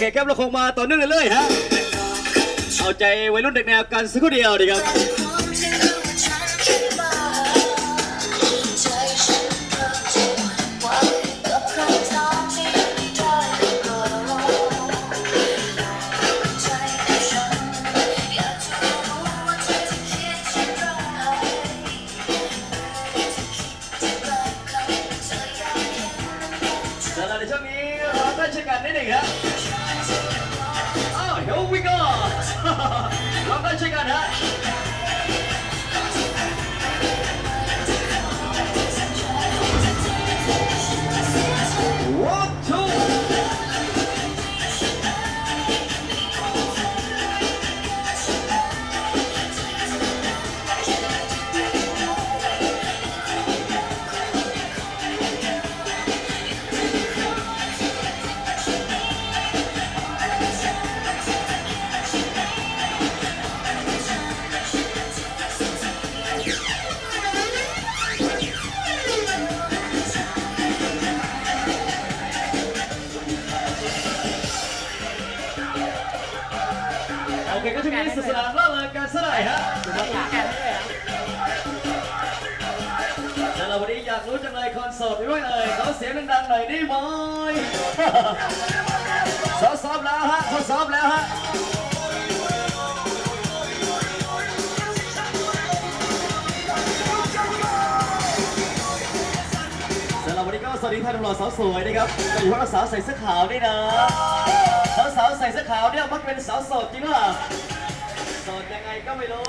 เคครับเราคงมาต่อเนื่องเรื่อยๆฮะเอาใจวัยรุ่นเด็กแนวกันสักครู่เดียวดีครับสำหรับในช่วงนี้เราได้เช็คกันนิดหนึ่งฮะอ้ ok, ก็ช่วงนี้สุดสนานล่าเริงกันซะหน่อยฮะแล้วเราวันนี้อยากรู้จังเลยคอนเสิร์ตดีไหมเอ่ยขอเสียงดังๆหน่อยได้ไหมซ้อมๆแล้วฮะซ้อมๆแล้วฮะำหรับวันนี้ก็สวัสดีท่านหล่อสาวสวยนะครับโดยเฉพาะสาวใส่เสื้อขาวนี่นะสาวๆใส่เสื้อขาวเนี่ยมักเป็นสาวโสดจริงหรือเปล่าโสดยังไงก็ไม่รู้